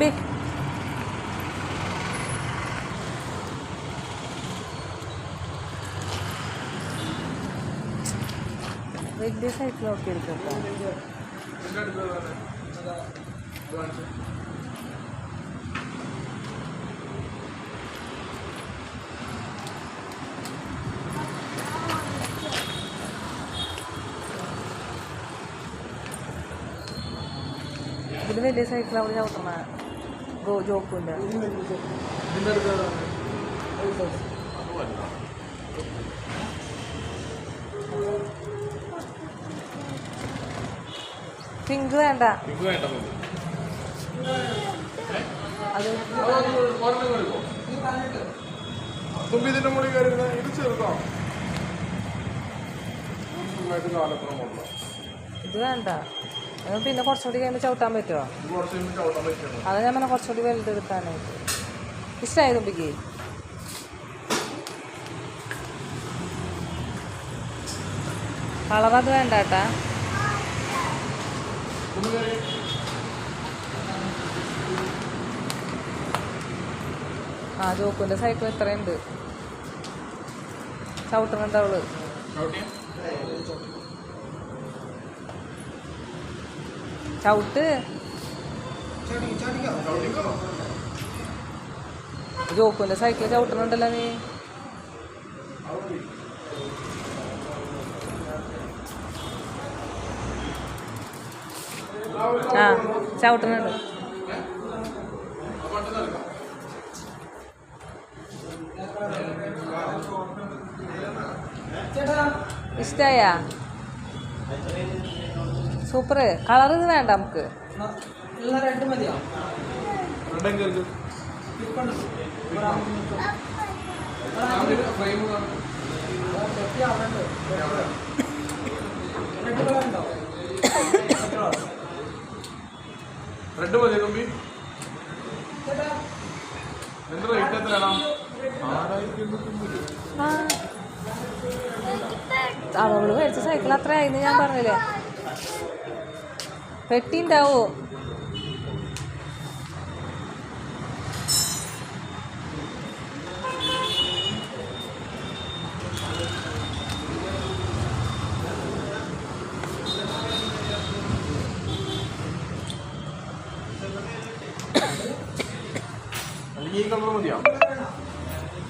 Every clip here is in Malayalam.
തുമ്പി വലിയ സൈക്കിൾ നോക്കി എടുക്കട്ടോ ഇതിന് വലിയ സൈക്കിൾ അവിടെ ചവിട്ടണ ഗോ ജോക്കുണ്ട് പിങ്ക് വേണ്ട? തുമ്പി ഇത് വേണ്ട പിന്നെ കുറച്ചുകൂടി കഴിയുമ്പോൾ ചവിട്ടാൻ പറ്റുമോ അത് ഞാൻ പറഞ്ഞ കുറച്ചുകൂടി വലുതെടുക്കാനായിട്ട്. ഇഷ്ടമായി തുമ്പിക്ക്? കളർ അത് വേണ്ട കേട്ടാ. ആ ജോക്കുന്റെ സൈക്കിൾ ഇത്രയുണ്ട്. ചവിട്ടുന്നുണ്ട് അവൾ ചവിട്ട്. ജോക്കുവിന്റെ സൈക്കിൾ ചവിട്ടുന്നുണ്ടല്ലോ നീ. ആ ചവിട്ടുന്നുണ്ട് ഇഷ്ടായ? സൂപ്പർ കളർ ഇത് വേണ്ട നമുക്ക്. റെഡ് മതി തുമ്പി എന്ത്? റേറ്റ് എത്രയാണ് ആറായിരത്തി എണ്ണൂറ്റി അവൾ മേടിച്ച സൈക്കിൾ അത്രയായിരുന്നു ഞാൻ പറഞ്ഞില്ലേ? പെട്ടി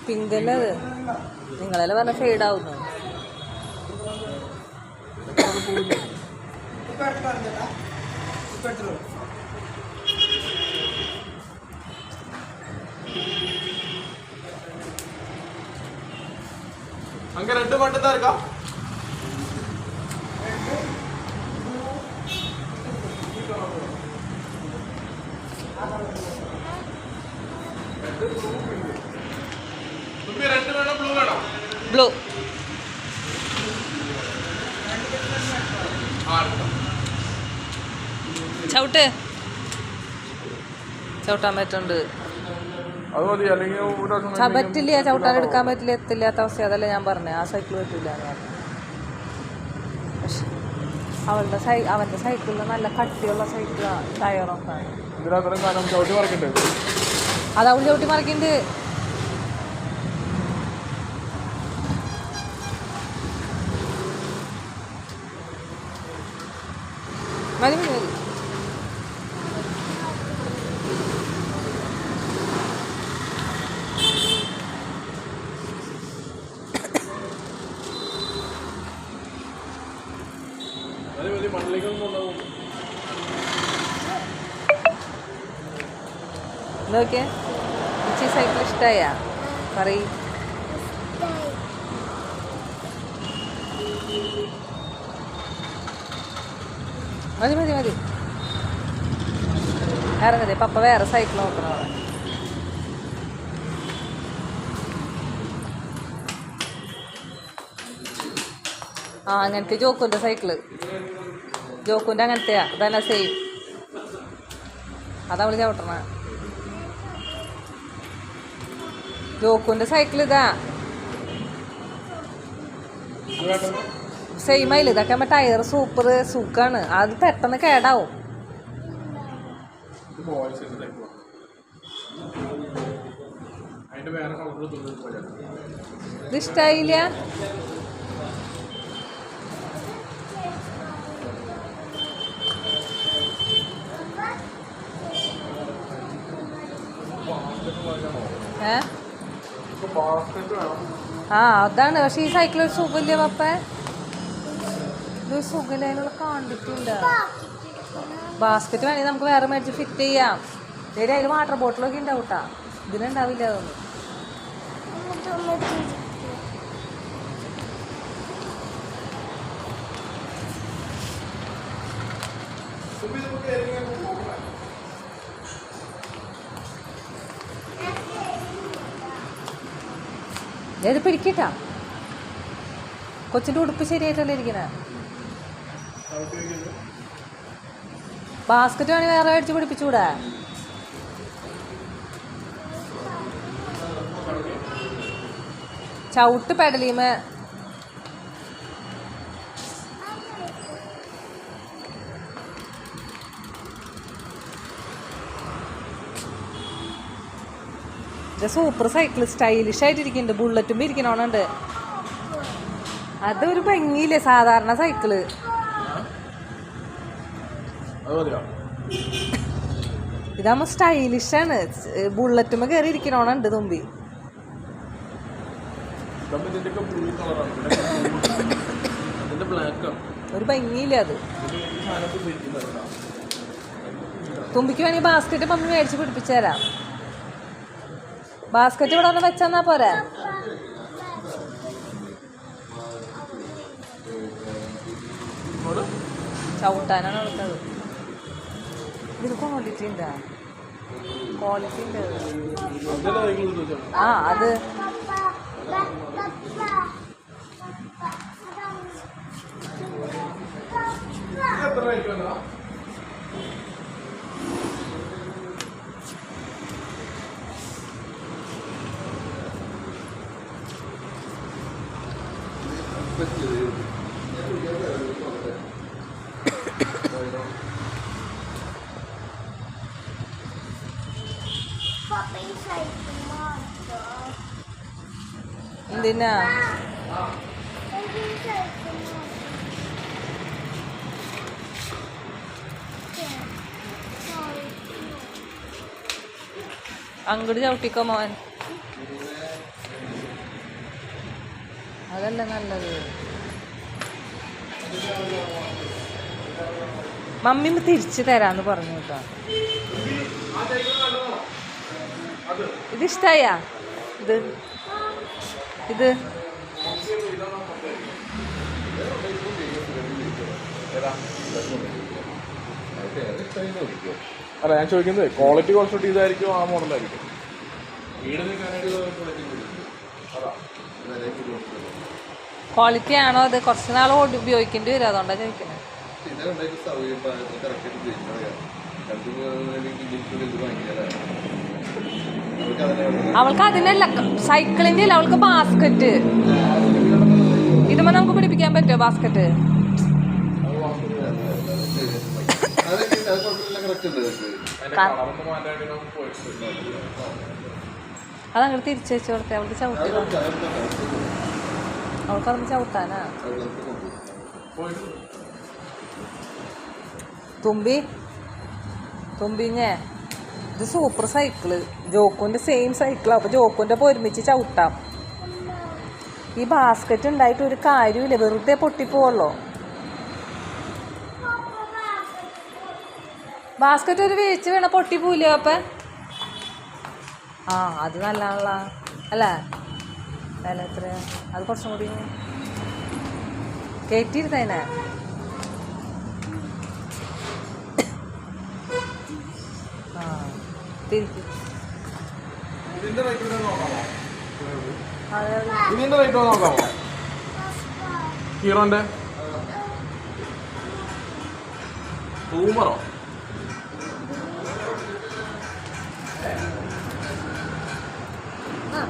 പിങ്കല്ലത് നിങ്ങളെല്ലാം പറഞ്ഞ ഫെയ്ഡ് ആവുന്നു. അങ്ങ് റെഡ് പണ്ടത്തെ ആർക്കാ തുമ്പി റെഡ് വേണോ ബ്ലൂ വേണോ ബ്ലൂ ആ ചവിട്ട്. ചവിട്ടാൻ പറ്റുന്നുണ്ട്. പറ്റില്ല ചവിട്ടാൻ എടുക്കാൻ പറ്റില്ല എത്തില്ലാത്ത അവസ്ഥ അതല്ല ഞാൻ പറഞ്ഞത് ആ സൈക്കിൾ പറ്റില്ല അവളുടെ സൈ അവന്റെ സൈക്കിളിൽ നല്ല കട്ടിയുള്ള സൈക്കിൾ ടയറൊക്കെ. അത് അവൾ ചവിട്ടി മറിക്കുന്നുണ്ട് മതി മതി മതി അത് മതി മണ്ണിലേക്കൊന്നും കൊണ്ടുപോകും നോക്കിയേ ഇച്ചി സൈക്കിൾ ഇഷ്ടമായ പറയ്. മതി മതി മതി. ഇറങ്ങതേ പപ്പ വേറെ സൈക്കിൾ നോക്കണോ ആ അങ്ങനത്തെ ജോക്കുന്റെ സൈക്കിൾ. ജോക്കുന്റെ അങ്ങനത്തെയാ. അതന്നെ സെയിം അതവൾ ചവിട്ടണ ജോക്കുന്റെ സൈക്കിൾ ഇതാ. സെയിം ആയില്ല? ഇതൊക്കെ ആകുമ്പോൾ ടയർ സൂപ്പർ സുഖാണ്. അത് പെട്ടെന്ന് കേടാവും. ഇത് ബോയ്സ് വേറെ കളർ തുണി ഇഷ്ടായില്ല? ഏ ബാസ്കറ്റ് വേണം ആ അതാണ്. പക്ഷെ ഈ സൈക്കിൾ ഒരു സുഖമില്ല പപ്പ? ഇതൊരു സുഖമില്ല അതിനുള്ള കണ്ടിട്ടില്ല ബാസ്ക്കറ്റ് വേണമെങ്കിൽ നമുക്ക് വേറെ മേടിച്ച് ഫിറ്റ് ചെയ്യാം. ശരി അതിൽ വാട്ടർ ബോട്ടിലൊക്കെ ഉണ്ടാവും കേട്ടാ ഇതിനുണ്ടാവില്ല അതൊന്നും. ഞാൻ ഇത് പിടിക്കട്ടാ. കൊച്ചിന്റെ ഉടുപ്പ് ശരിയായിട്ടല്ലേ ഇരിക്കണേ? ബാസ്ക്കറ്റ് വേണമെങ്കിൽ വേറെ അടിച്ച് പിടിപ്പിച്ചുകൂടെ? ചവിട്ട് പെടലീമേ. ഇത് സൂപ്പർ സൈക്കിൾ സ്റ്റൈലിഷ് ആയിട്ടിരിക്കുന്നുണ്ട്. ബുള്ളറ്റും ഇരിക്കണോണുണ്ട് അതൊരു ഭംഗിയില്ലേ സാധാരണ സൈക്കിൾ? ഇതാകുമ്പോ സ്റ്റൈലിഷ് ആണ്. സ്റ്റൈലിഷാണ് ബുള്ളറ്റുമ്മ കയറി ഇരിക്കണോണുണ്ട് തുമ്പി. ഒരു ഭംഗിയില്ല അത്? തുമ്പിക്ക് വേണമെങ്കിൽ ബാസ്ക്കറ്റ് മമ്മി മേടിച്ച് പിടിപ്പിച്ചു തരാം. ബാസ്ക്കറ്റ് ഇവിടെ ഒന്ന് വെച്ചെന്നാ പോരെ? ചവിട്ടാനാണ് എടുത്തത് ക്വാളിറ്റി ഉണ്ടാ ക്വാളിറ്റി ഉണ്ട് ആ അത്. എത്ര എന്തിനാ? അങ്ങോട്ട് ചവിട്ടിക്കോ മോൻ. അതല്ല നല്ലത്? മമ്മി തിരിച്ച് തിരിച്ചു തരാന്ന് പറഞ്ഞു കേട്ടോ. ഇത് ഇഷ്ടായ? ഇത്. ഇത്. അല്ല ഞാൻ ചോദിക്കുന്നത് ക്വാളിറ്റി കുറച്ചുകൂടി ഇതായിരിക്കും ആ മോഡലായിരിക്കും വീട് നിൽക്കാനായിട്ട് quality കൂടി. അതാ ക്വാളിറ്റി ആണോ അത് കുറച്ച് നാൾ ഓടി ഉപയോഗിക്കേണ്ടി വരും അതുകൊണ്ടാണ് ചോദിക്കുന്നത് അവൾക്ക് അതിനല്ല സൈക്കിളിന്റെ അല്ല അവൾക്ക് ബാസ്ക്കറ്റ് ഇതുമ്പോ നമുക്ക് പിടിപ്പിക്കാൻ പറ്റുമോ ബാസ്ക്കറ്റ് അതങ്ങനെ തിരിച്ചു വെച്ചോടത്തെ കൊടുത്തേ അവൾക്ക് ചവിട്ടി അവൾക്ക് അതൊന്ന് ചവിട്ടാനാ? തുമ്പി. തുമ്പിഞ്ഞേ. ഇത് സൂപ്പർ സൈക്കിൾ ജോക്കുന്റെ സെയിം സൈക്കിളാണ് അപ്പോൾ ജോക്കുന്റെ അപ്പോൾ ഒരുമിച്ച് ചവിട്ടാം. ഈ ബാസ്ക്കറ്റ് ഉണ്ടായിട്ട് ഒരു കാര്യമില്ല വെറുതെ പൊട്ടിപ്പോവല്ലോ. ബാസ്ക്കറ്റ് ഒരു വീഴ്ച വീണ പൊട്ടിപ്പോവില്ലേ അപ്പം ആ അത് നല്ലതാണല്ലോ. അല്ലേ? വില എത്ര? അത് കുറച്ചും കൂടി കയറ്റിയിരുന്നതിനെ ആ തിരിക്കും. ഇതിന്റെ റേറ്റ് നോക്കാമോ? ഹീറോന്റെ? ബൂമറോ? ആ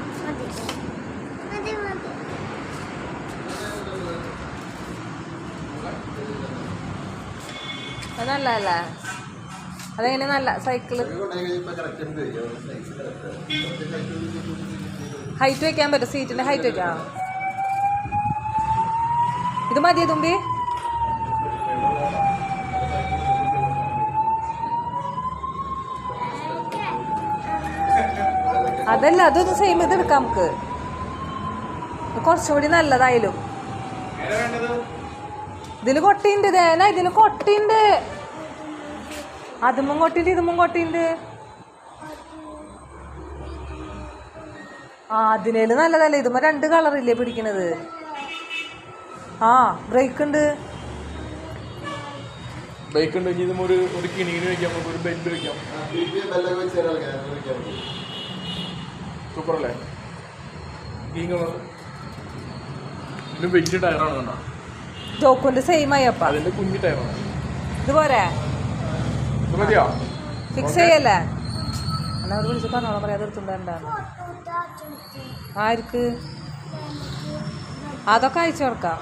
നല്ലതല്ലേ? അതെങ്ങനെ നല്ല സൈക്കിൾ ഹൈറ്റ് വെക്കാൻ പറ്റും. സീറ്റിന്റെ ഹൈറ്റ് വെക്കാം? ഇത് മതിയോ തുമ്പി? അതല്ല അതൊന്നും സെയിം ഇത് എടുക്കാം നമുക്ക്. കുറച്ചുകൂടി നല്ലതായാലും. ഇതിൽ കൊട്ടിണ്ട് ദേന ഇതിന് കൊട്ടിണ്ട് അതുമ്പം കൊട്ടിണ്ട് ഇതും കൊട്ടിണ്ട് ആ അതിനേൽ നല്ലതല്ല. ഇതുമ്പോ രണ്ട് കളറില്ലേ പിടിക്കണത്. ആ ബ്രേക്ക് ഉണ്ട് ബ്രേക്ക് ഉണ്ടെങ്കിൽ ഇതും ഒരു ഒരു കിണിങ്ങിന് വെക്കാം. നമുക്ക് ഒരു ബെഡ് വെക്കാം. സൂപ്പർ അല്ലേ ഇതിന് വലിയ ടയറാണ് കണ്ട? ജോക്കുണ്ട് സെയിം ആയി അപ്പ അതിന്റെ കുഞ്ഞു ടയറാണ് ഇത് പോരെ? ഇത് മതിയോ? ഫിക്സ് ചെയ്യല്ലേ? എന്നാ അവർ വിളിച്ച് പറഞ്ഞോളാം പറയാതെ എടുത്തുണ്ടായിരുന്നു ആർക്ക്? അതൊക്കെ അയച്ചു കൊടുക്കാം.